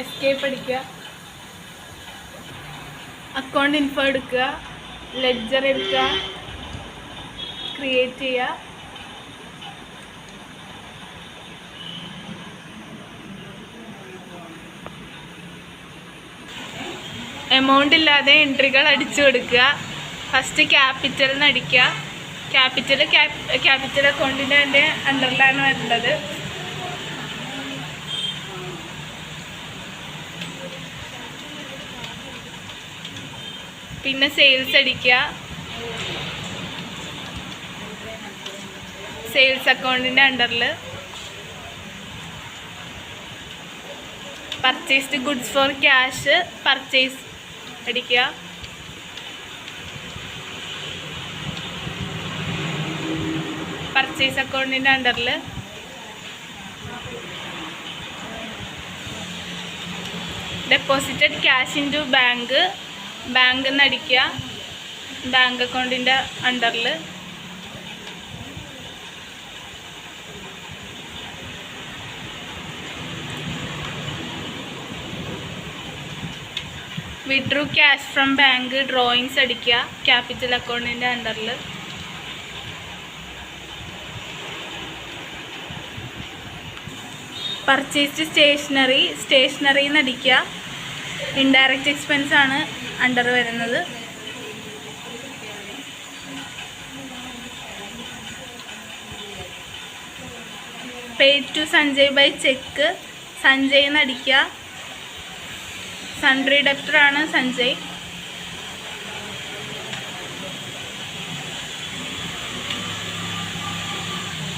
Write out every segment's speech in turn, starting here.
Escape അടിക്കുക. Account info എടുക്കുക. Ledger എടുക്കുക. ക്രിയേറ്റ് ചെയ്യുക. എമൗണ്ട് ഇല്ലാതെ എൻട്രികൾ അടിച്ചു കൊടുക്കുക. ഫസ്റ്റ് ക്യാപിറ്റൽ നിന്ന് അടിക്കുക. ക്യാപിറ്റൽ ക്യാപിറ്റൽ അക്കൗണ്ടിന്റെ അണ്ടറിലാണ് വരുന്നത്. പിന്നെ സെയിൽസ് അടിക്കുക. സെയിൽസ് അക്കൗണ്ടിന്റെ അണ്ടറിൽ purchased goods for cash purchase അടിക്കുക. പർച്ചേസ് അക്കൗണ്ടിന്റെ അണ്ടറിൽ deposited cash into bank bank എന്ന് അടിക്കുക. ബാങ്ക് അക്കൗണ്ടിന്റെ അണ്ടറിൽ withdrew cash from bank drawings അടിക്കുക. ക്യാപിറ്റൽ അക്കൗണ്ടിന്റെ അണ്ടറിൽ പർച്ചേസ്ഡ് സ്റ്റേഷനറി സ്റ്റേഷനറി എന്ന് അടിക്കുക. ഇൻഡയറക്റ്റ് എക്സ്പെൻസ് ആണ് അണ്ടർ വരുന്നത്. Pay to Sanjay by cheque Sanjay എന്ന് അടിക്കുക. സൺട്രി ഡെപ്റ്റർ ആണ് Sanjay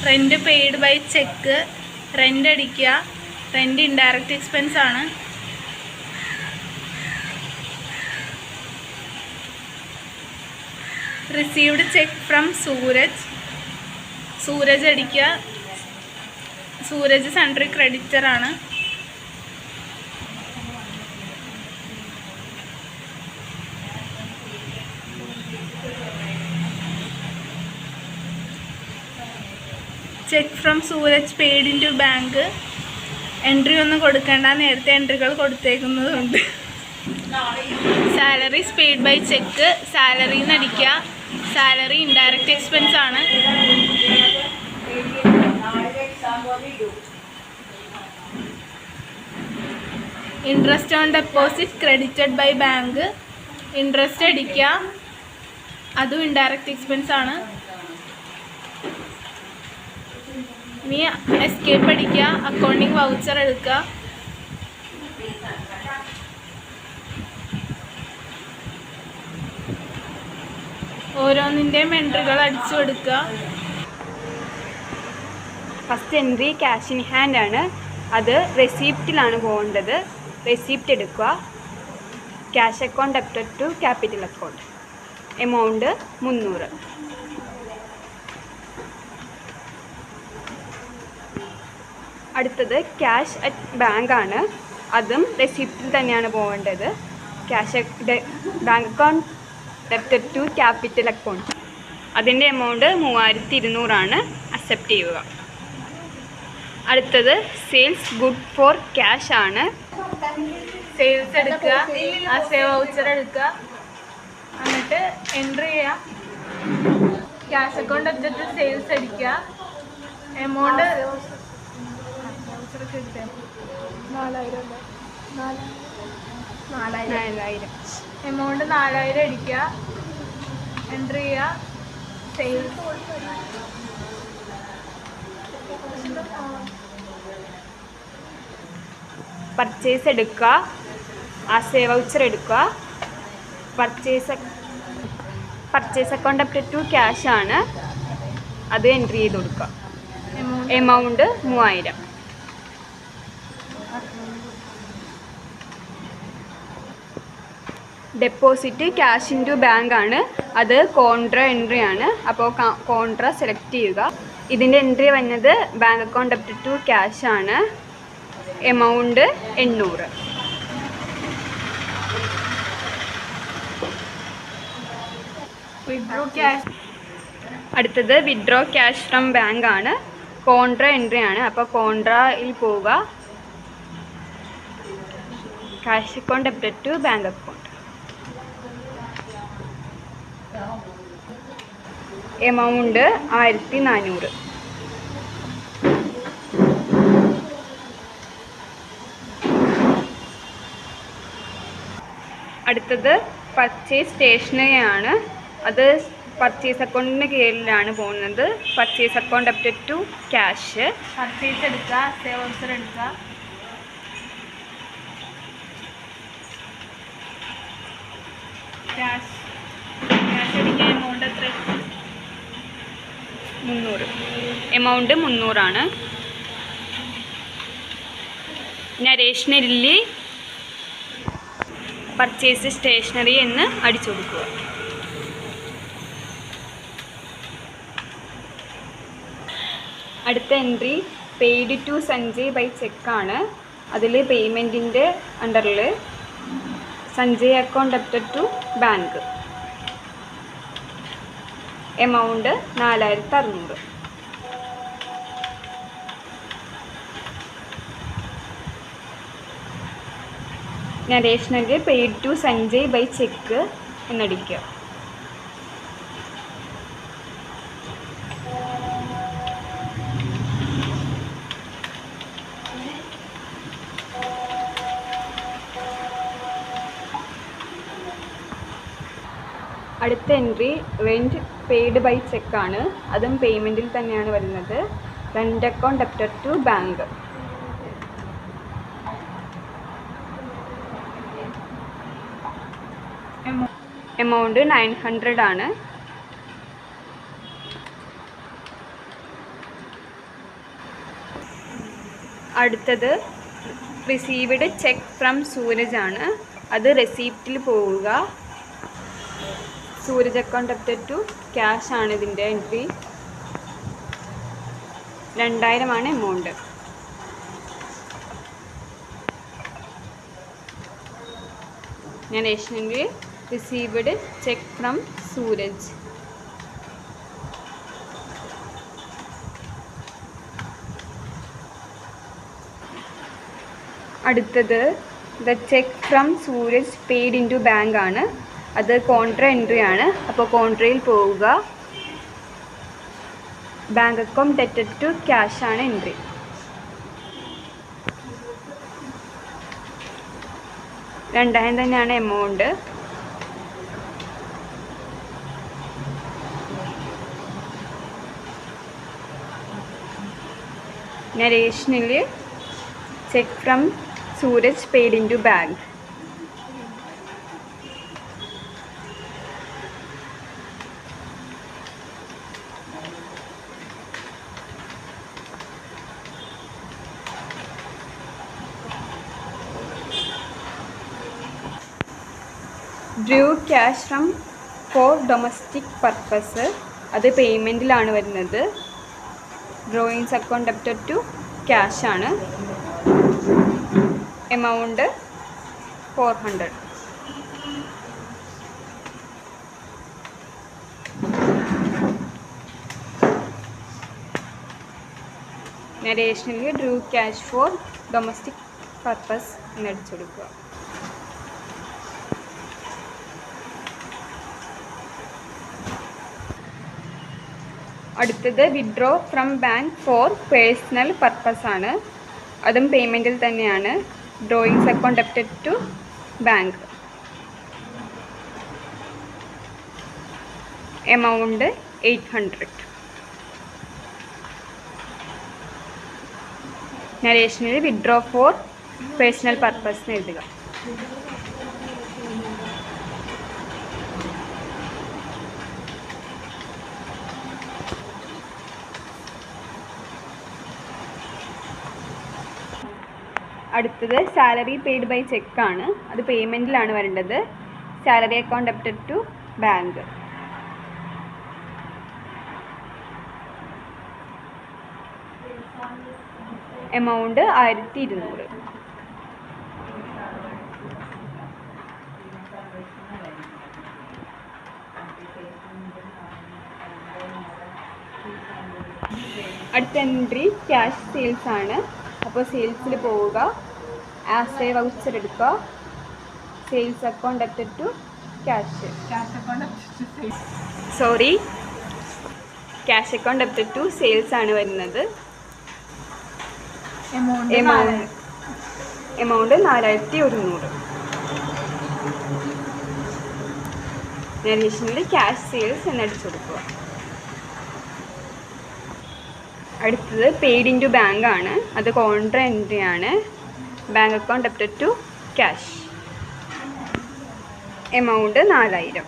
rent paid by cheque rent അടിക്കുക. റെന്റ് ഇൻഡയറക്റ്റ് എക്സ്പെൻസ് ആണ്. Received cheque from Sooraj Sooraj അടിക്കുക. സൂരജ് സെൻട്രൽ ക്രെഡിറ്റർ ആണ്. Cheque from Sooraj paid into bank entry ഒന്നും കൊടുക്കേണ്ട. നേരത്തെ എൻട്രികൾ കൊടുത്തേക്കുന്നതുണ്ട് salary paid by cheque salary എന്ന് അടിക്കുക. സാലറി ഇൻഡയറക്റ്റ് എക്സ്പെൻസ് ആണ്. Interest on deposit credited by bank interest അടിക്കുക. അതും ഇൻഡയറക്റ്റ് എക്സ്പെൻസ് ആണ്. ഇനി എസ്കേപ്പ് അടിക്കുക അക്കൗണ്ടിങ് വൗച്ചർ എടുക്കുക. ഓരോന്നിന്റെയും എൻട്രികൾ അടിച്ചു കൊടുക്കുക. First entry cash in hand ആണ്. അത് റെസീപ്റ്റിലാണ് പോകേണ്ടത്. റെസീപ്റ്റ് എടുക്കുക. Cash account debited to capital account amount മുന്നൂറ്. അടുത്തത് ക്യാഷ് അറ്റ് ബാങ്ക് ആണ്. അതും റെസിപ്റ്റിൽ തന്നെയാണ് പോകേണ്ടത്. Cash bank account debited to capital account അതിന്റെ എമൗണ്ട് മൂവായിരത്തി ഇരുന്നൂറാണ് അക്സെപ്റ്റ് ചെയ്യുക. അടുത്തത് സെയിൽസ് ഗുഡ് ഫോർ ക്യാഷ് ആണ്. സെയിൽസ് എടുക്കുക ആ സേവ് വൗച്ചർ എടുക്കുക. എന്നിട്ട് എൻട്രി ചെയ്യുക. ക്യാഷ് അക്കൗണ്ട് എടുത്തിട്ട് സെയിൽസ് അടിക്കുക. എമൗണ്ട് നാലായിരം. നാലായിരം. എമൗണ്ട് നാലായിരം അടിക്കുക. എൻട്രി ചെയ്യുക. സെയിൽസ് പർച്ചേസ് എടുക്കുക. ആ സേവ് വൗച്ചർ എടുക്കുക. Purchase purchase account up to cash ആണ്. അത് എൻട്രി ചെയ്ത് കൊടുക്കുക. എമൗണ്ട് മൂവായിരം. Deposit cash into bank ആണ്. അത് കോൺട്ര എൻട്രി ആണ്. അപ്പോൾ കോൺട്ര സെലക്ട് ചെയ്യുക. ഇതിന്റെ എൻട്രി വന്നത് bank account debit to cash ആണ്. എമൗണ്ട് എണ്ണൂറ്. വിഡ്രോ ക്യാഷ് അടുത്തത് വിഡ്രോ ക്യാഷ് ഫ്രം ബാങ്ക് ആണ്. കോൺട്ര എൻട്രി ആണ്. അപ്പോൾ കോൺട്രയിൽ പോവുക. Cash account debit to bank account amount ആയിരത്തി നാനൂറ്. അടുത്തത് പർച്ചേസ് സ്റ്റേഷനറി ആണ് അത് പർച്ചേസ് അക്കൗണ്ടിന്റെ കീഴിലാണ് പോകുന്നത്. Purchase account up to cash purchase എടുക്കുക സേവൻസർ എടുക്കുക. ക്യാഷ് ക്യാഷ് എത്ര മുന്നൂറ്. എമൗണ്ട് മുന്നൂറാണ്. നരേഷനരിൽ പർച്ചേസ് സ്റ്റേഷനറി എന്ന് അടിച്ചു കൊടുക്കുക. അടുത്ത entry paid to Sanjay by ചെക്കാണ് അതിൽ പേയ്മെന്റിന്റെ അണ്ടറിൽ Sanjay account debited to bank amount നാലായിരത്തി അറുന്നൂറ് നരേഷണൽ paid to Sanjay by cheque എന്നടിക്കുക. അടുത്ത എൻട്രി റെന്റ് പെയ്ഡ് ബൈ ചെക്കാണ് അതും പേയ്മെന്റിൽ തന്നെയാണ് വരുന്നത്. Rent account debited to bank amount nine hundred ആണ്. അടുത്തത് റിസീവ്ഡ് ചെക്ക് ഫ്രം സൂരജ് ആണ്. അത് റെസീപ്റ്റിൽ പോവുക. Sooraj account update to cash ആണ് ഇതിന്റെ എൻട്രി. രണ്ടായിരമാണ് എമൗണ്ട്. ഞാൻ ഏഷ്യന്റെ റിസീവ്ഡ് ചെക്ക് ഫ്രം സൂരജ്. അടുത്തത് the cheque from Sooraj paid into bank ആണ്. അത് കോൺട്ര എൻട്രി ആണ്. അപ്പോൾ കോൺട്രയിൽ പോവുക. ബാങ്ക് അക്കൗണ്ട് ഡെറ്റഡ് ടു ക്യാഷ് ആണ് എൻട്രി രണ്ടായിരം തന്നെയാണ് amount നരേഷനിൽ cheque from Sooraj paid into bank drew cash from for domestic purpose അത് പേയ്മെന്റിലാണ് വരുന്നത്. Drawings account debited to cash ആണ് amount four hundred നരേഷനിൽ drew cash for domestic purpose എന്ന് അടിച്ചു കൊടുക്കുക അടുത്തത് withdraw from bank for personal purpose ആണ്. അതും പേയ്മെന്റിൽ തന്നെയാണ്. Drawings account debited to bank amount eight hundred നരേഷനിൽ withdraw for personal purpose എന്ന് എഴുതുക. അടുത്തത് സാലറി പെയ്ഡ് ബൈ ചെക്കാണ് അത് പേയ്മെന്റിലാണ് വരേണ്ടത്. Salary account debited to bank amount ആയിരത്തി ഇരുന്നൂറ് അടുത്ത എൻട്രി ക്യാഷ് സെയിൽസ് ആണ്. അപ്പോൾ സെയിൽസിൽ പോവുക. ആസ് എ വൗച്ചർ എടുക്കുക. Sales account എത്തിട്ടു to cash cash account sorry cash account എത്തിട്ടു to sales ആണ് വരുന്നത്. എമൗണ്ട് എമൗണ്ട് എമൗണ്ട് നാലായിരത്തി ഒരുന്നൂറ്. നരേഷനിൽ ക്യാഷ് സെയിൽസ് എന്നടിച്ചു കൊടുക്കുക. അടുത്തത് പെയ്ഡ് ഇൻ ടു ബാങ്ക് ആണ്. അത് കോൺട്ര എൻട്രി ആണ്. Bank account debit to cash amount നാലായിരം.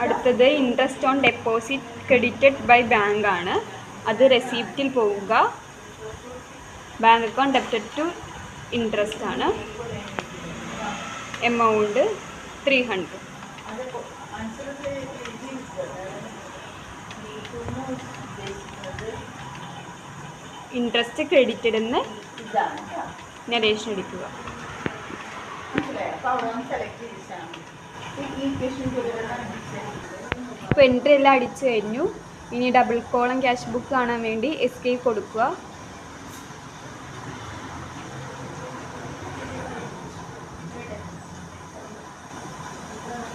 അടുത്തത് interest on deposit credited by bank ആണ്. അത് റെസീപ്റ്റിൽ പോവുക. Bank account debited to interest ആണ്. Amount three hundred interest credited എന്ന് നരേഷൻ എടുക്കുക. ഇപ്പോൾ എൻട്രി എല്ലാം അടിച്ചു കഴിഞ്ഞു. ഇനി ഡബിൾ കോളം ക്യാഷ് ബുക്ക് കാണാൻ വേണ്ടി എസ് കൊടുക്കുക.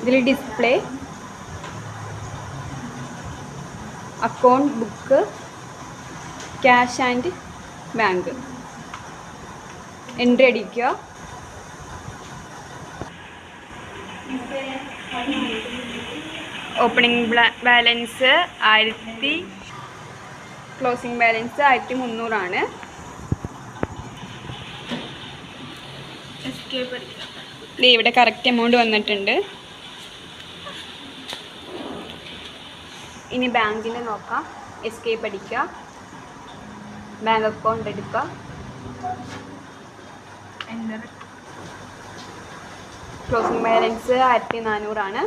ഇതിൽ display account book cash and bank entry അടിക്കുക. ഓപ്പണിംഗ് ബാലൻസ് ആയിരത്തി ക്ലോസിംഗ് ബാലൻസ് ആയിരത്തി മുന്നൂറാണ്. ഇവിടെ കറക്റ്റ് എമൗണ്ട് വന്നിട്ടുണ്ട്. ഇനി ബാങ്കിനെ നോക്കാം. എസ്കേപ്പ് അടിക്കുക. ബാങ്ക് അക്കൗണ്ട് എടുക്കുക. ക്ലോസിംഗ് ബാലൻസ് ആയിരത്തി നാനൂറാണ്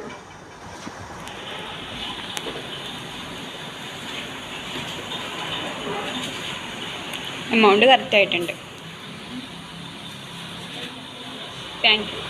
എമൗണ്ട് കറക്റ്റ് ആയിട്ടുണ്ട്. Thank you